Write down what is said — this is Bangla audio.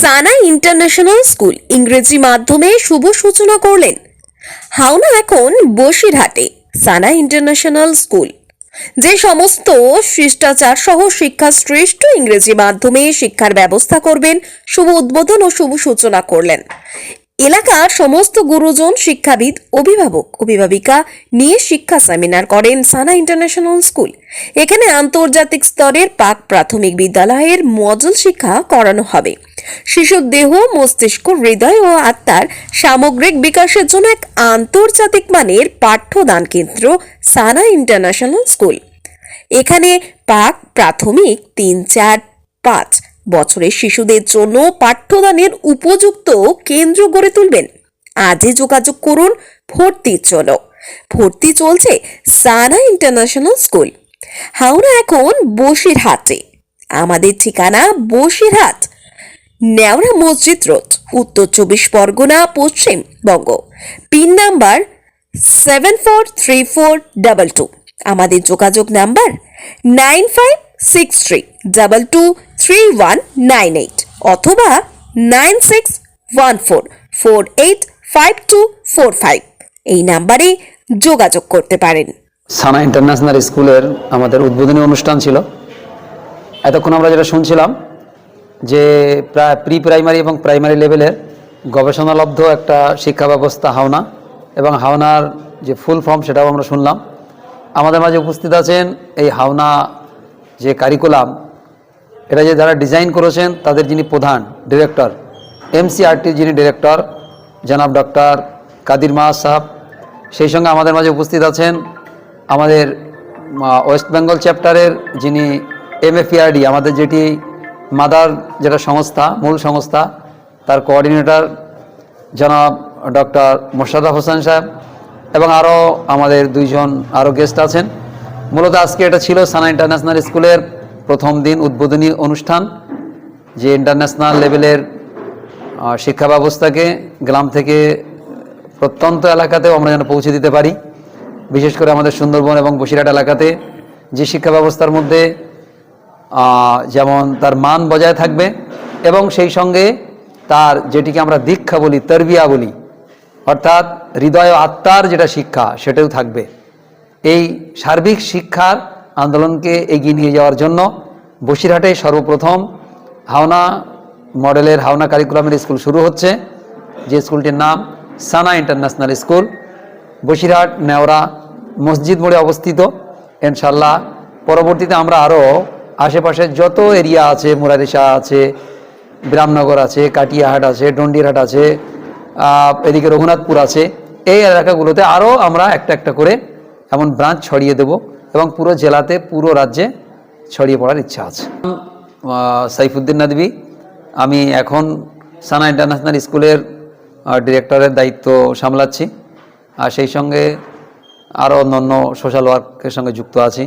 সানা ইন্টারন্যাশনাল স্কুল ইংরেজি মাধ্যমে শুভ সূচনা করলেন। হাওনা এখন বসিরহাটে সানা ইন্টারন্যাশনাল স্কুল। যে সমস্ত শিষ্টাচার সহ শিক্ষা শ্রেষ্ঠ ইংরেজি মাধ্যমে শিক্ষার ব্যবস্থা করবেন, শুভ উদ্বোধন ও শুভ সূচনা করলেন। এলাকার সমস্ত গুরুজন শিক্ষাবিদ, অভিভাবক, অভিভাবিকা নিয়ে শিক্ষা সেমিনার করেন সানা ইন্টারন্যাশনাল স্কুল। এখানে আন্তর্জাতিক স্তরের পাক প্রাথমিক বিদ্যালয়ের মজল শিক্ষা করানো হবে। শিশুর দেহ, মস্তিষ্ক, হৃদয় ও আত্মার সামগ্রিক বিকাশের জন্য এক আন্তর্জাতিক মানের পাঠ্যদান কেন্দ্র, সানা ইন্টারন্যাশনাল স্কুল। এখানে পাক প্রাথমিক তিন, চার, পাঁচ বছরের শিশুদের জন্য পাঠ্যদানের উপযুক্ত কেন্দ্র গড়ে তুলবেন। আজই যোগাযোগ করুন ভর্তির জন্য ভর্তি চলছে সানা ইন্টারন্যাশনাল স্কুল। হাওড়া এখন বসিরহাটে। আমাদের ঠিকানা বসিরহাট। নেওড়া মসজিদ রোড, উত্তর চব্বিশ Pargana Paschimbanga pin number seven four three four double two. আমাদের যোগাযোগ number nine five six three double two three one nine eight অথবা nine six one four four eight five two four five. এই নাম্বারে যোগাযোগ করতে পারেন। সানা ইন্টারন্যাশনাল স্কুলের আমাদের উদ্বোধনী অনুষ্ঠান ছিল। এতক্ষণ আমরা যেটা শুনছিলাম যে প্রি প্রাইমারি এবং প্রাইমারি লেভেলের গবেষণালব্ধ একটা শিক্ষা ব্যবস্থা হাওনা এবং হাওনার যে ফুল ফর্ম সেটাও আমরা শুনলাম। আমাদের মাঝে উপস্থিত আছেন এই হাওনা যে কারিকুলাম এটা যে যারা ডিজাইন করেছেন তাদের যিনি প্রধান ডিরেক্টর এমসিআরটির যিনি ডিরেক্টর জনাব ডক্টর কাদির মাহ সাহেব, সেই সঙ্গে আমাদের মাঝে উপস্থিত আছেন আমাদের ওয়েস্ট বেঙ্গল চ্যাপ্টারের যিনি এমএফইআরডি আমাদের যেটি মাদার যেটা সংস্থা, মূল সংস্থা, তার কোঅর্ডিনেটর জনাব ডক্টর মোশাররফ হোসেন সাহেব এবং আরও আমাদের দুইজন আরও গেস্ট আছেন। মূলত আজকে এটা ছিল সানা ইন্টারন্যাশনাল স্কুলের প্রথম দিন উদ্বোধনী অনুষ্ঠান, যে ইন্টারন্যাশনাল লেভেলের শিক্ষা ব্যবস্থাকে গ্রাম থেকে প্রত্যন্ত এলাকাতেও আমরা যেন পৌঁছে দিতে পারি। বিশেষ করে আমাদের সুন্দরবন এবং বসিরহাট এলাকাতে যে শিক্ষা ব্যবস্থার মধ্যে যেমন তার মান বজায় থাকবে এবং সেই সঙ্গে তার যেটিকে আমরা দীক্ষা বলি, তরবিয়া বলি, অর্থাৎ হৃদয় আত্মার যেটা শিক্ষা সেটাও থাকবে। এই সার্বিক শিক্ষার আন্দোলনকে এগিয়ে নিয়ে যাওয়ার জন্য বসিরহাটে সর্বপ্রথম হাওনা মডেলের হাওনা কারিকুলামের স্কুল শুরু হচ্ছে, যে স্কুলটির নাম সানা ইন্টারন্যাশনাল স্কুল। বসিরহাট, নেওরা, মসজিদ মোড়ে অবস্থিত। ইনশাল্লাহ পরবর্তীতে আমরা আরও আশেপাশে যত এরিয়া আছে মুরারিশা আছে, বিরামনগর আছে, কাটিয়াহাট আছে, ডন্ডিরহাট আছে এদিকে রঘুনাথপুর আছে, এই এলাকাগুলোতে আরও আমরা একটা একটা করে এমন ব্রাঞ্চ ছড়িয়ে দেব এবং পুরো জেলাতে, পুরো রাজ্যে ছড়িয়ে পড়ার ইচ্ছা আছে। সাইফুদ্দিন নাদবি আমি এখন সানা ইন্টারন্যাশনাল স্কুলের ডিরেক্টরের দায়িত্ব সামলাচ্ছি। আর সেই সঙ্গে আরও অন্য অন্য সোশ্যাল ওয়ার্কের সঙ্গে যুক্ত আছি।